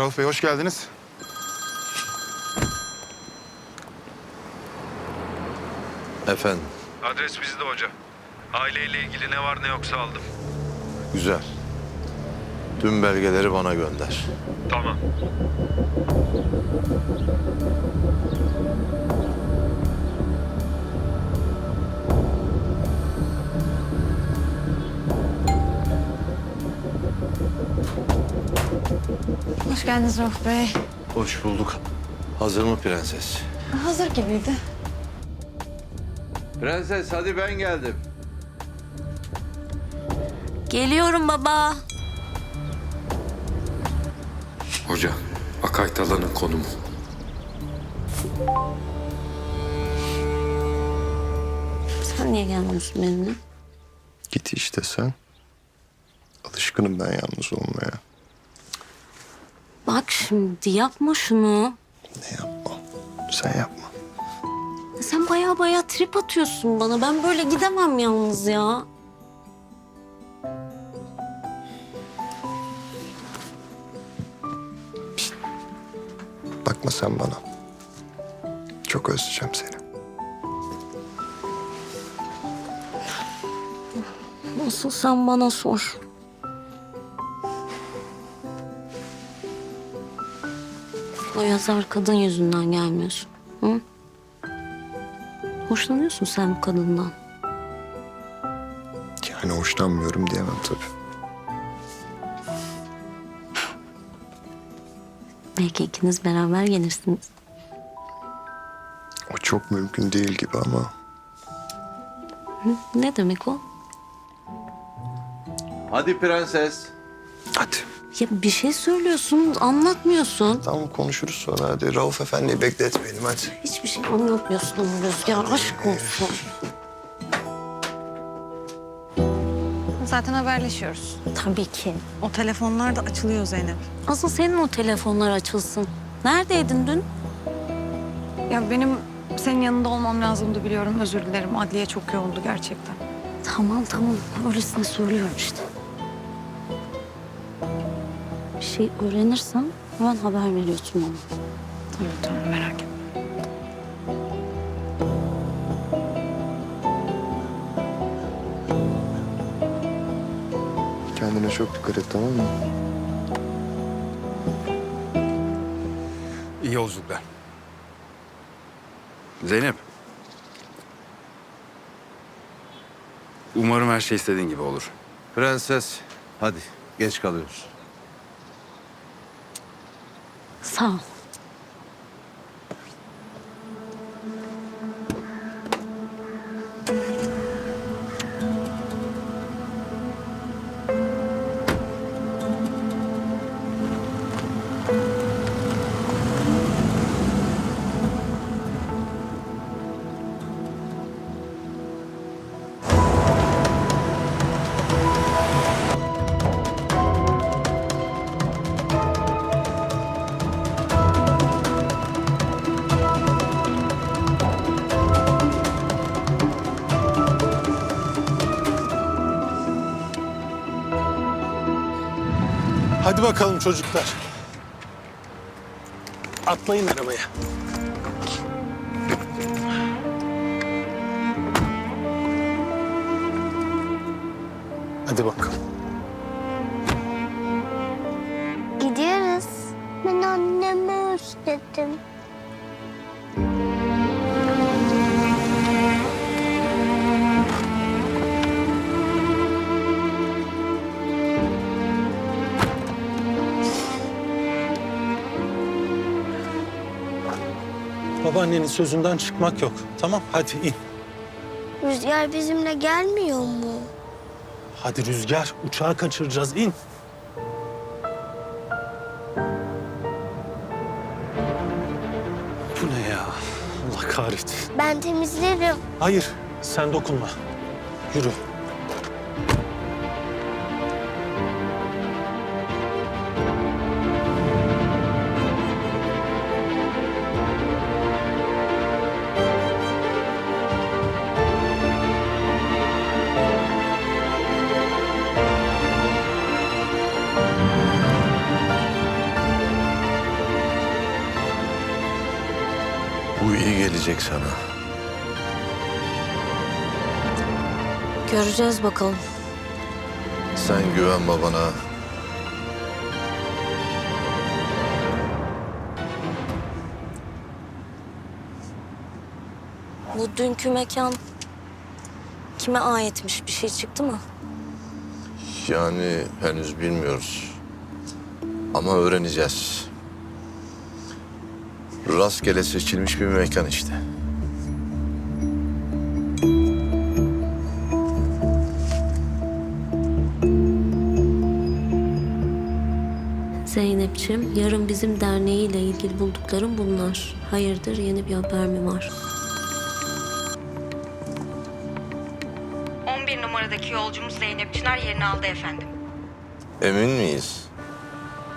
Rauf Bey hoş geldiniz. Efendim, Adres bizde hoca. Aileyle ilgili ne var ne yoksa aldım. güzel. Tüm belgeleri bana gönder. Tamam. Geldiniz Rauf Bey. Hoş bulduk. Hazır mı prenses? Hazır gibiydi. Prenses hadi ben geldim. Geliyorum baba. Hoca, Akay Talan'ın konumu. Sen niye gelmiyorsun benimle? Git işte sen. Alışkınım ben yalnız olmaya. Bak şimdi yapma şunu. Ne yapma? Sen yapma. Sen baya baya trip atıyorsun bana. Ben böyle gidemem yalnız ya. Bakma sen bana. Çok özleyeceğim seni. Nasıl sen bana sor. O yazar kadın yüzünden gelmiyorsun. Hı? Hoşlanıyorsun sen bu kadından. Yani hoşlanmıyorum diyemem tabii. Belki ikiniz beraber gelirsiniz. O çok mümkün değil gibi ama Ne demek o? Hadi prenses. Hadi. Ya bir şey söylüyorsun, anlatmıyorsun. Tamam konuşuruz sonra hadi. Rauf Efendi'yi bekletmeyelim hadi. Hiçbir şey anlatmıyorsun ama Rüzgar. Aşk olsun. Zaten haberleşiyoruz. Tabii ki. O telefonlar da açılıyor Zeynep. Asıl senin o telefonlar açılsın. Neredeydin dün? Ya benim senin yanında olmam lazımdı biliyorum. Özür dilerim. Adliye çok yoğundu gerçekten. Tamam tamam. Öylesine söylüyorum işte. Şey öğrenirsem hemen haber veriyorsun bana. Tamam tamam merak etme. Kendine çok dikkat et tamam mı? İyi yolculuklar. Zeynep. Umarım her şey istediğin gibi olur. Prenses, hadi. Geç kalıyoruz. 丧。Hadi bakalım çocuklar. Atlayın arabaya. Hadi bakalım. Babaannenin sözünden çıkmak yok. Tamam hadi in. Rüzgar bizimle gelmiyor mu? Hadi Rüzgar uçağı kaçıracağız in. Bu ne ya? Allah kahretsin. Ben temizlerim. Hayır sen dokunma. Yürü. Bu iyi gelecek sana. Göreceğiz bakalım. Sen güven babana. Bu dünkü mekan kime aitmiş bir şey çıktı mı? Yani henüz bilmiyoruz. Ama öğreneceğiz. Rastgele seçilmiş bir mekan işte. Zeynep'ciğim yarın bizim derneğiyle ilgili bulduklarım bunlar. Hayırdır yeni bir haber mi var? 11 numaradaki yolcumuz Zeynep Çınar yerini aldı efendim. Emin miyiz?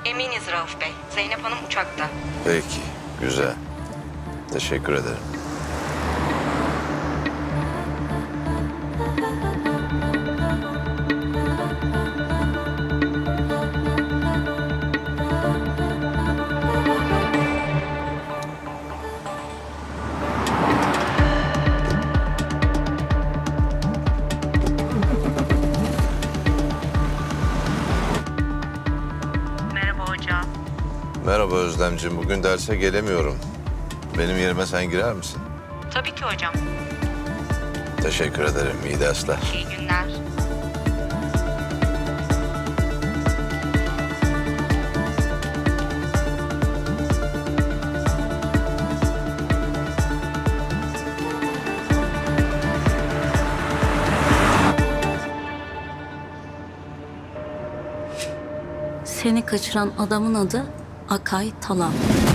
Eminiz Rauf Bey. Zeynep Hanım uçakta. Peki, güzel. Teşekkür ederim. Merhaba Özlemciğim. Bugün derse gelemiyorum. Benim yerime sen girer misin? Tabii ki hocam. Teşekkür ederim. İyi dersler. İyi günler. Seni kaçıran adamın adı Akay Talan.